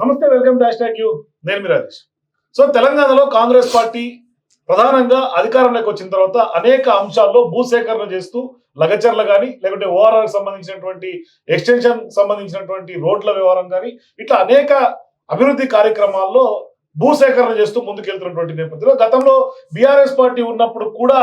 నమస్తే welcome to hash you. నేను మీ Rajesh. So తెలంగాణలో కాంగ్రెస్ పార్టీ ప్రధానంగా అధికారంలోకి వచ్చిన తర్వాత అనేక అంశాల్లో భూసేకరణ చేస్తూ లగచర్ల కానీ లేకుంటే ఓఆర్ఆర్ సంబంధించినటువంటి ఎక్స్టెన్షన్ సంబంధించినటువంటి రోడ్ల వ్యవహారం కానీ ఇట్లా అనేక అభివృద్ధి కార్యక్రమాల్లో భూసేకరణ చేస్తూ ముందుకెళ్తున్నటువంటి నేపథ్యంలో గతంలో బీఆర్ఎస్ పార్టీ ఉన్నప్పుడు కూడా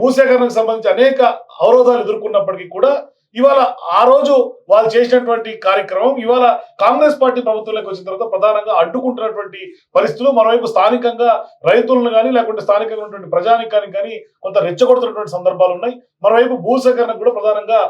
భూసేకరణకు సంబంధించి అనేక అవరోధాలు ఎదుర్కొన్నప్పటికీ కూడా ఇవాళ ఆ రోజు వాళ్ళు చేసినటువంటి కార్యక్రమం ఇవాళ కాంగ్రెస్ పార్టీ ప్రభుత్వంలోకి వచ్చిన తర్వాత ప్రధానంగా అడ్డుకుంటున్నటువంటి పరిస్థితులు మరోవైపు స్థానికంగా రైతులను కానీ లేకుంటే స్థానికంగా ఉన్నటువంటి ప్రజానికానికి కానీ కొంత రెచ్చగొడుతున్నటువంటి సందర్భాలు ఉన్నాయి. మరోవైపు భూసేకరణకు కూడా ప్రధానంగా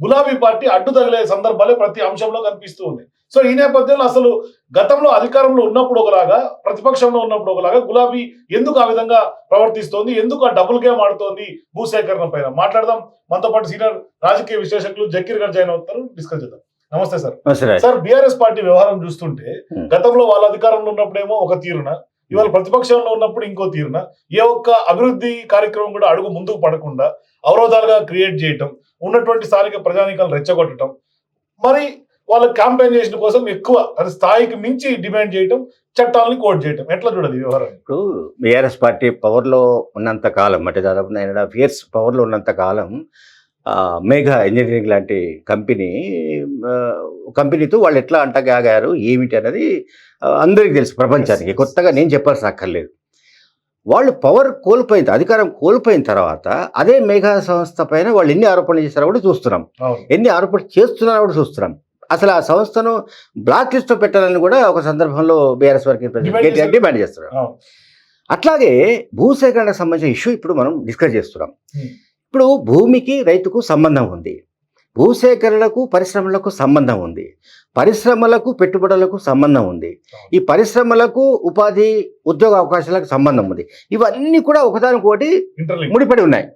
గులాబీ పార్టీ అడ్డు తగిలే సందర్భాలే ప్రతి అంశంలో కనిపిస్తూ ఉంది సో ఈ నేపథ్యంలో అసలు గతంలో అధికారంలో ఉన్నప్పుడు ఒకలాగా ప్రతిపక్షంలో ఉన్నప్పుడు ఒకలాగా గులాబీ ఎందుకు ఆ విధంగా ప్రవర్తిస్తోంది? ఎందుకు ఆ డబుల్ గేమ్ ఆడుతోంది భూసేకరణ పైన? మాట్లాడదాం. మనతో పాటు సీనియర్ రాజకీయ విశ్లేషకులు జకీర్ గారు జాయిన్ అవుతారు. డిస్కస్ చేద్దాం. నమస్తే సార్. సార్. బీఆర్ఎస్ పార్టీ వ్యవహారం చూస్తుంటే. గతంలో వాళ్ళ అధికారంలో ఉన్నప్పుడేమో ఒక తీరున ఇవాళ ప్రతిపక్షంలో ఉన్నప్పుడు ఇంకో తీరున ఏ ఒక్క అభివృద్ధి కార్యక్రమం కూడా అడుగు ముందుకు పడకుండా అవరోధాలుగా క్రియేట్ చేయటం ఉన్నటువంటి స్థానిక ప్రజానీకాలను రెచ్చగొట్టడం మరి వాళ్ళ క్యాంపెయిన్ చేసిన కోసం ఎక్కువ అది స్థాయికి మించి డిమాండ్ చేయటం చట్టాలని కోట్ చేయటం. ఎట్లా చూడాలి వ్యవహారం ఇప్పుడు బీఆర్ఎస్ పార్టీ పవర్లో ఉన్నంత కాలం అంటే దాదాపు నైన్ అండ్ హాఫ్ ఇయర్స్ పవర్లో ఉన్నంత కాలం మేఘా ఇంజనీరింగ్ లాంటి కంపెనీ కంపెనీతో వాళ్ళు ఎట్లా అంటగాగారు ఏమిటి అనేది అందరికీ తెలుసు ప్రపంచానికి. కొత్తగా నేను చెప్పాల్సిన అక్కర్లేదు వాళ్ళు పవర్ కోల్పోయిన అధికారం కోల్పోయిన తర్వాత అదే మేఘా సంస్థ పైన వాళ్ళు ఎన్ని ఆరోపణలు చేస్తారో కూడా చూస్తున్నాం. ఎన్ని ఆరోపణలు చేస్తున్నారో కూడా చూస్తున్నాం. అసలు ఆ సంస్థను బ్లాక్ లిస్ట్లో పెట్టాలని కూడా ఒక సందర్భంలో బీఆర్ఎస్ వర్కింగ్ ప్రెసిడెంట్. డిమాండ్ చేస్తున్నారు అవును. అట్లాగే భూసేకరణకు సంబంధించిన ఇష్యూ ఇప్పుడు మనం డిస్కస్ చేస్తున్నాం. ఇప్పుడు భూమికి రైతుకు సంబంధం ఉంది. భూసేకరణకు పరిశ్రమలకు సంబంధం ఉంది. పరిశ్రమలకు పెట్టుబడులకు సంబంధం ఉంది. ఈ పరిశ్రమలకు ఉపాధి ఉద్యోగ అవకాశాలకు సంబంధం ఉంది. ఇవన్నీ కూడా ఒకదానికొకటి ఇంటర్లింక్ ముడిపడి ఉన్నాయి.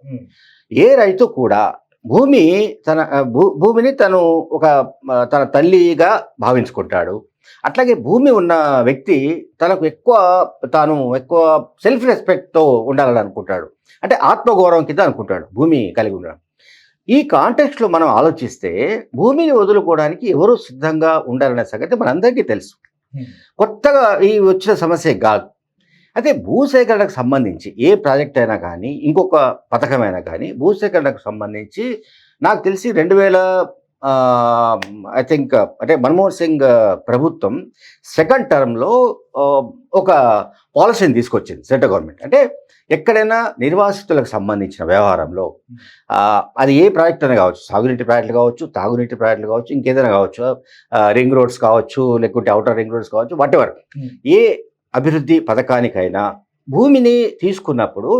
ఏ రైతు కూడా భూమి తన భూ భూమిని తను ఒక తన తల్లిగా భావించుకుంటాడు. అట్లాగే భూమి ఉన్న వ్యక్తి తనకు ఎక్కువ తాను ఎక్కువ సెల్ఫ్ రెస్పెక్ట్తో ఉండాలని అనుకుంటాడు. అంటే ఆత్మగౌరవం కింద అనుకుంటాడు భూమి కలిగి ఉండడం. ఈ కాంటెక్స్ట్లో మనం ఆలోచిస్తే భూమిని వదులుకోవడానికి ఎవరు సిద్ధంగా ఉండాలనే సంగతి మనందరికీ తెలుసు. కొత్తగా ఈ వచ్చిన సమస్య కాదు అయితే భూసేకరణకు సంబంధించి ఏ ప్రాజెక్ట్ అయినా కానీ ఇంకొక పథకమైనా కానీ భూసేకరణకు సంబంధించి నాకు తెలిసి రెండు వేల ఐ థింక్ అంటే మన్మోహన్ సింగ్ ప్రభుత్వం సెకండ్ టర్మ్లో ఒక పాలసీని తీసుకొచ్చింది సెంట్రల్ గవర్నమెంట్ అంటే ఎక్కడైనా నిర్వాసితులకు సంబంధించిన వ్యవహారంలో అది ఏ ప్రాజెక్ట్ అయినా కావచ్చు సాగునీటి ప్రాజెక్టులు కావచ్చు తాగునీటి ప్రాజెక్టులు కావచ్చు ఇంకేదైనా కావచ్చు రింగ్ రోడ్స్ కావచ్చు లేకుంటే అవుటర్ రింగ్ రోడ్స్ కావచ్చు వాట్ ఎవర్ Hmm. ఏ అభివృద్ధి పథకానికైనా భూమిని తీసుకున్నప్పుడు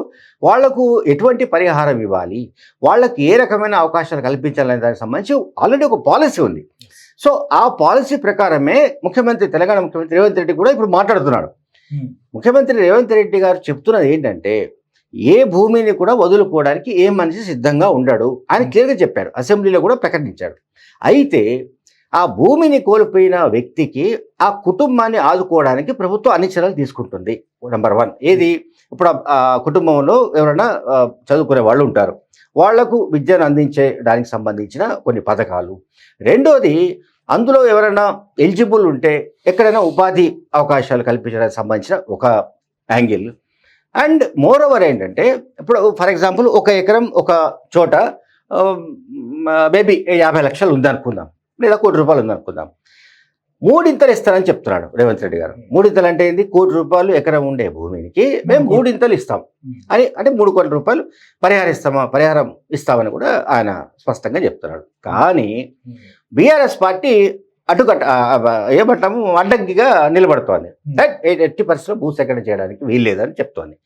వాళ్ళకు ఎటువంటి పరిహారం ఇవ్వాలి? వాళ్ళకి ఏ రకమైన అవకాశాలు కల్పించాలనే దానికి సంబంధించి ఆల్రెడీ ఒక పాలసీ ఉంది. సో ఆ పాలసీ ప్రకారమే ముఖ్యమంత్రి తెలంగాణ ముఖ్యమంత్రి రేవంత్ రెడ్డి కూడా ఇప్పుడు మాట్లాడుతున్నాడు. ముఖ్యమంత్రి రేవంత్ రెడ్డి గారు చెప్తున్నది ఏంటంటే ఏ భూమిని కూడా వదులుకోవడానికి ఏ మనిషి సిద్ధంగా ఉండడు ఆయన క్లియర్గా చెప్పారు. అసెంబ్లీలో కూడా ప్రకటించాడు అయితే ఆ భూమిని కోల్పోయిన వ్యక్తికి ఆ కుటుంబాన్ని ఆదుకోవడానికి ప్రభుత్వం అన్ని చర్యలు తీసుకుంటుంది. నెంబర్ వన్ ఏది? ఇప్పుడు ఆ- కుటుంబంలో ఎవరైనా చదువుకునే వాళ్ళు ఉంటారు. వాళ్ళకు విద్యను అందించే దానికి సంబంధించిన కొన్ని పథకాలు. రెండోది అందులో ఎవరైనా ఎలిజిబుల్ ఉంటే ఎక్కడైనా ఉపాధి అవకాశాలు కల్పించడానికి సంబంధించిన ఒక యాంగిల్. అండ్ మోర్ ఓవర్ ఏంటంటే ఇప్పుడు ఫర్ ఎగ్జాంపుల్ ఒక ఎకరం ఒక చోట మేబీ యాభై లక్షలు ఉందనుకుందాం. లేదా కోటి రూపాయలు ఉందనుకుందాం మూడింతలు ఇస్తానని చెప్తున్నాడు రేవంత్ రెడ్డి గారు. మూడింతలు అంటే ఏంది? కోటి రూపాయలు ఎకరం ఉండే భూమికి మేము. మూడింతలు ఇస్తాం. అని అంటే మూడు కోట్ల రూపాయలు పరిహారం ఇస్తామా? పరిహారం ఇస్తామని కూడా ఆయన స్పష్టంగా చెప్తున్నాడు. కానీ బీఆర్ఎస్ పార్టీ అడ్డుకట్ట ఏమంటాము? అడ్డంకిగా నిలబడుతోంది. ఎట్టి పరిస్థితుల్లో భూసేకరణ చేయడానికి వీల్లేదని చెప్తోంది.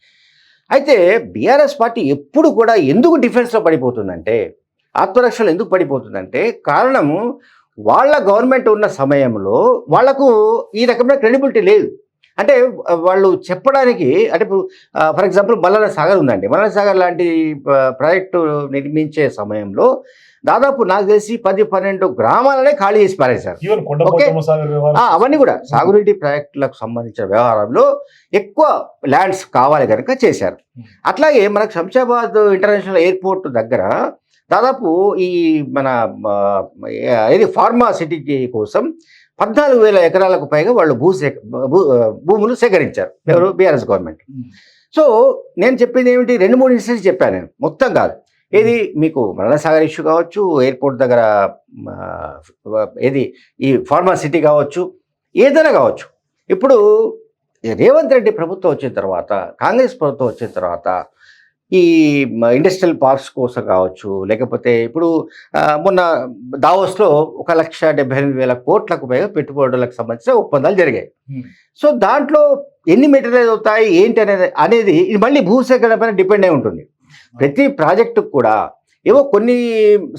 అయితే బీఆర్ఎస్ పార్టీ ఎప్పుడు కూడా ఎందుకు డిఫెన్స్లో పడిపోతుందంటే ఆత్మరక్షలు ఎందుకు పడిపోతుందంటే కారణము వాళ్ళ గవర్నమెంట్ ఉన్న సమయంలో వాళ్ళకు ఈ రకమైన క్రెడిబిలిటీ లేదు. అంటే వాళ్ళు చెప్పడానికి అంటే ఇప్పుడు ఫర్ ఎగ్జాంపుల్ మల్లన సాగర్ ఉందండి. మల్లన సాగర్ లాంటి ప్రాజెక్టు నిర్మించే సమయంలో దాదాపు నాకు తెలిసి పది పన్నెండు గ్రామాలనే ఖాళీ చేసి పారేశారు. వ్యవహారం అవన్నీ కూడా సాగునీటి ప్రాజెక్టులకు సంబంధించిన వ్యవహారంలో ఎక్కువ ల్యాండ్స్ కావాలి కనుక చేశారు. Hmm. అట్లాగే మనకు శంషాబాద్ ఇంటర్నేషనల్ ఎయిర్పోర్ట్ దగ్గర దాదాపు ఈ మన ఇది ఫార్మా సిటీ కోసం పద్నాలుగు వేల ఎకరాలకు పైగా వాళ్ళు భూ భూములు సేకరించారు. ఎవరు? BRS government. సో నేను చెప్పింది ఏమిటి? రెండు మూడు ఇన్సిడెంట్స్ చెప్పాను నేను. మొత్తం కాదు. ఏది మీకు మరణసాగర్ ఇష్యూ కావచ్చు ఎయిర్పోర్ట్ దగ్గర ఏది? ఈ ఫార్మా సిటీ కావచ్చు ఏదైనా కావచ్చు. ఇప్పుడు రేవంత్ రెడ్డి ప్రభుత్వం వచ్చిన తర్వాత కాంగ్రెస్ ప్రభుత్వం వచ్చిన తర్వాత ఈ ఇండస్ట్రియల్ పార్క్స్ కోసం కావచ్చు లేకపోతే ఇప్పుడు మొన్న దావోస్లో ఒక లక్ష డెబ్బై ఎనిమిది వేల కోట్లకు పైగా పెట్టుబడులకు సంబంధించిన ఒప్పందాలు జరిగాయి. సో దాంట్లో ఎన్ని మెటీరియల్ అవుతాయి ఏంటి అనేది అనేది ఇది మళ్ళీ భూసేకరణ పైన డిపెండ్ అయి ఉంటుంది ప్రతి ప్రాజెక్టుకు కూడా ఏవో కొన్ని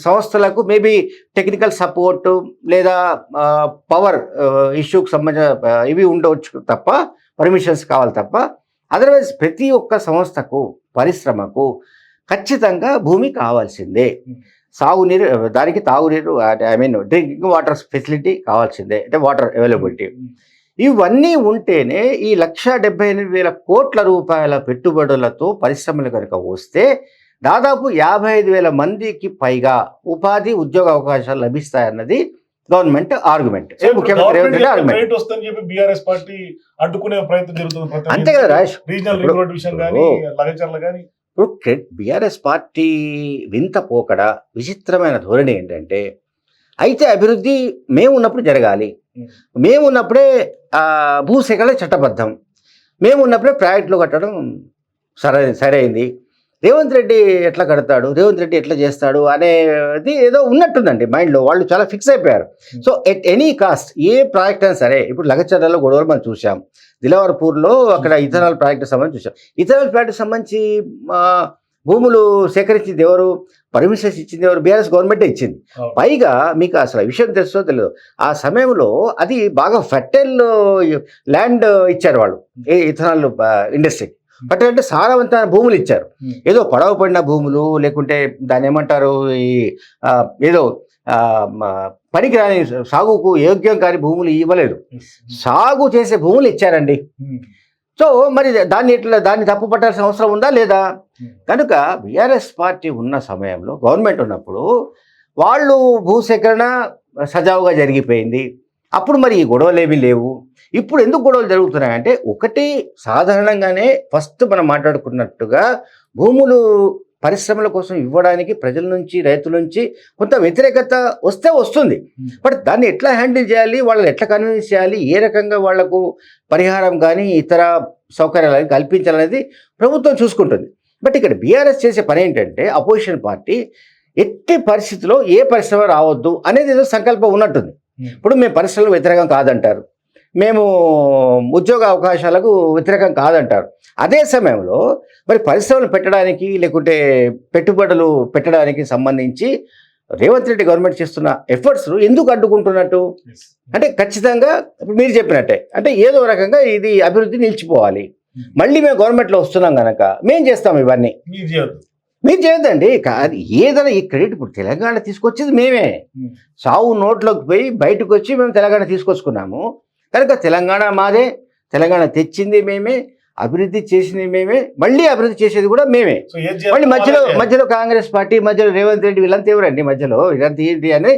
సంస్థలకు మేబీ టెక్నికల్ సపోర్ట్ లేదా పవర్ ఇష్యూకి సంబంధించిన ఇవి ఉండవచ్చు తప్ప పర్మిషన్స్ కావాలి తప్ప అదర్వైజ్ ప్రతి ఒక్క సంస్థకు పరిశ్రమకు ఖచ్చితంగా భూమి కావాల్సిందే. సాగునీరు దానికి తాగునీరు I mean drinking water facility కావాల్సిందే అంటే వాటర్ అవైలబిలిటీ. ఇవన్నీ ఉంటేనే ఈ లక్ష డెబ్బై ఎనిమిది వేల కోట్ల రూపాయల పెట్టుబడులతో పరిశ్రమలు కనుక వస్తే దాదాపు యాభై ఐదు వేల మందికి పైగా ఉపాధి ఉద్యోగ అవకాశాలు లభిస్తాయన్నది గవర్నమెంట్ ఆర్గ్యుమెంట్. ముఖ్యమంత్రి రేవంత్ రెడ్డి ఆర్గ్యుమెంట్. వస్తుందని చెప్పి బీఆర్ఎస్ పార్టీ అడ్డుకునే ప్రయత్నం జరుగుతుంది అంతే కదా రాజ్ రీజనల్ విషయం కానీ లగచర్ల కానీ. ఇప్పుడు బీఆర్ఎస్ పార్టీ వింత పోకడ విచిత్రమైన ధోరణి ఏంటంటే అయితే అభివృద్ధి మేము ఉన్నప్పుడు జరగాలి. మేము ఉన్నప్పుడే భూసేకరణ చట్టబద్ధం. మేము ఉన్నప్పుడే ప్రాజెక్టులు కట్టడం సరే సరైంది. రేవంత్ రెడ్డి ఎట్లా కడతాడు? రేవంత్ రెడ్డి ఎట్లా చేస్తాడు? అనేది ఏదో ఉన్నట్టుందండి మైండ్లో. వాళ్ళు చాలా ఫిక్స్ అయిపోయారు. సో ఎట్ ఎనీ కాస్ట్ ఏ ప్రాజెక్ట్ అయినా సరే ఇప్పుడు లగచర్లలో గొడవలు మనం చూసాం దిలవర్పూర్లో అక్కడ ఇథనాల్ ప్రాజెక్ట్ సంబంధించి చూసాం ఇథనాల్ ప్రాజెక్ట్ సంబంధించి భూములు సేకరించింది ఎవరు? పర్మిషన్స్ ఇచ్చింది ఎవరు? బీఆర్ఎస్ గవర్నమెంటే ఇచ్చింది. పైగా మీకు అసలు విషయం తెలుసో తెలియదు ఆ సమయంలో అది బాగా ఫెర్టైల్ ల్యాండ్ ఇచ్చారు వాళ్ళు. ఏ ఇథనాల్ ఇండస్ట్రీ ఫెర్టైల్ అంటే సారవంతమైన భూములు ఇచ్చారు. ఏదో పడవ పడిన భూములు లేకుంటే దాన్ని ఏమంటారు ఈ ఏదో పనికిరాని సాగుకు యోగ్యం కాని భూములు ఇవ్వలేదు. సాగు చేసే భూములు ఇచ్చారండి. సో మరి దాన్ని ఇట్లా దాన్ని తప్పు పట్టాల్సిన అవసరం ఉందా లేదా. కనుక బీఆర్ఎస్ పార్టీ ఉన్న సమయంలో గవర్నమెంట్ ఉన్నప్పుడు వాళ్ళు భూసేకరణ సజావుగా జరిగిపోయింది. అప్పుడు మరి ఈ గొడవలు ఏమీ లేవు. ఇప్పుడు ఎందుకు గొడవలు జరుగుతున్నాయంటే ఒకటి సాధారణంగానే ఫస్ట్ మనం మాట్లాడుకున్నట్టుగా భూములు పరిశ్రమల కోసం ఇవ్వడానికి ప్రజల నుంచి రైతుల నుంచి కొంత వ్యతిరేకత వస్తే వస్తుంది. బట్ దాన్ని ఎట్లా హ్యాండిల్ చేయాలి? వాళ్ళని ఎట్లా కన్విన్స్ చేయాలి? ఏ రకంగా వాళ్ళకు పరిహారం కానీ ఇతర సౌకర్యాలు కల్పించాలనేది ప్రభుత్వం చూసుకుంటుంది. బట్ ఇక్కడ బీఆర్ఎస్ చేసే పని ఏంటంటే అపోజిషన్ పార్టీ ఎట్టి పరిస్థితిలో ఏ పరిశ్రమ రావద్దు అనేది ఏదో సంకల్పం ఉన్నట్టుంది. ఇప్పుడు మేము పరిశ్రమలకు వ్యతిరేకం కాదంటారు. మేము ఉద్యోగ అవకాశాలకు వ్యతిరేకం కాదంటారు. అదే సమయంలో మరి పరిశ్రమలు పెట్టడానికి లేకుంటే పెట్టుబడులు పెట్టడానికి సంబంధించి రేవంత్ రెడ్డి గవర్నమెంట్ చేస్తున్న ఎఫర్ట్స్ ఎందుకు అడ్డుకుంటున్నట్టు? అంటే ఖచ్చితంగా మీరు చెప్పినట్టే. అంటే ఏదో రకంగా ఇది అభివృద్ధి నిలిచిపోవాలి. మళ్ళీ మేము గవర్నమెంట్లో వస్తున్నాం కనుక మేము చేస్తాం ఇవన్నీ. మీరు చేయొద్దు మీరు చేయొద్దండి కాదు ఏదైనా ఈ క్రెడిట్ ఇప్పుడు తెలంగాణ తీసుకొచ్చేది మేమే. సావు నోట్లోకి పోయి బయటకు వచ్చి మేము తెలంగాణ తీసుకొచ్చుకున్నాము. కనుక తెలంగాణ మాదే తెలంగాణ తెచ్చింది మేమే అభివృద్ధి చేసింది మేమే మళ్ళీ అభివృద్ధి చేసేది కూడా మేమే. మళ్ళీ మధ్యలో. మధ్యలో కాంగ్రెస్ పార్టీ మధ్యలో రేవంత్ రెడ్డి వీళ్ళంతా ఎవరండి మధ్యలో? వీళ్ళంతా ఏంటి అని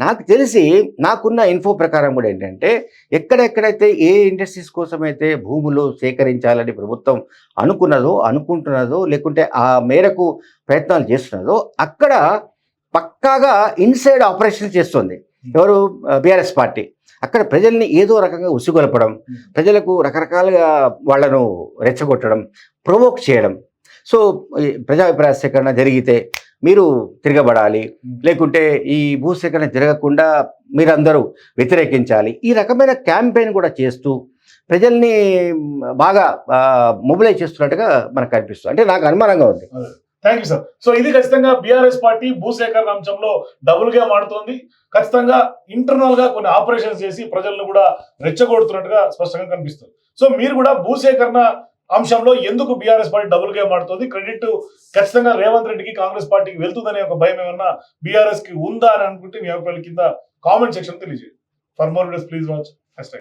నాకు తెలిసి నాకున్న ఇన్ఫో ప్రకారం కూడా ఏంటంటే ఎక్కడెక్కడైతే ఏ ఇండస్ట్రీస్ కోసం అయితే భూములు సేకరించాలని ప్రభుత్వం అనుకున్నదో అనుకుంటున్నదో లేకుంటే ఆ మేరకు ప్రయత్నాలు చేస్తున్నదో అక్కడ పక్కాగా ఇన్సైడ్ ఆపరేషన్ చేస్తుంది. ఎవరు? BRS party. అక్కడ ప్రజల్ని ఏదో రకంగా ఉసిగొలపడం ప్రజలకు రకరకాలుగా వాళ్ళను రెచ్చగొట్టడం ప్రొవోక్ చేయడం. సో ప్రజాభిప్రాయ సేకరణ జరిగితే మీరు తిరగబడాలి లేకుంటే ఈ భూసేకరణ జరగకుండా మీరందరూ వ్యతిరేకించాలి. ఈ రకమైన క్యాంపెయిన్ కూడా చేస్తూ ప్రజల్ని బాగా మొబిలైజ్ చేస్తున్నట్టుగా మనకు కనిపిస్తుంది. అంటే నాకు అనుమానంగా ఉంది. థ్యాంక్ యూ సార్ సో ఇది ఖచ్చితంగా బీఆర్ఎస్ పార్టీ భూసేకరణ అంశంలో డబుల్గా మాడుతోంది ఖచ్చితంగా ఇంటర్నల్గా కొన్ని ఆపరేషన్స్ చేసి ప్రజలను కూడా రెచ్చగొడుతున్నట్టుగా స్పష్టంగా కనిపిస్తుంది. సో మీరు కూడా భూసేకరణ అంశంలో ఎందుకు బీఆర్ఎస్ పార్టీ డబుల్ గేమ్ ఆడుతుంది క్రెడిట్ ఖచ్చితంగా రేవంత్ రెడ్డికి కాంగ్రెస్ పార్టీకి వెళ్తుందనే ఒక భయం ఏమన్నా బీఆర్ఎస్కి ఉందా అని అనుకుంటే మీ అభిప్రాయాల కింద కామెంట్ సెక్షన్ తెలియజేయండి. For more please watch. Hash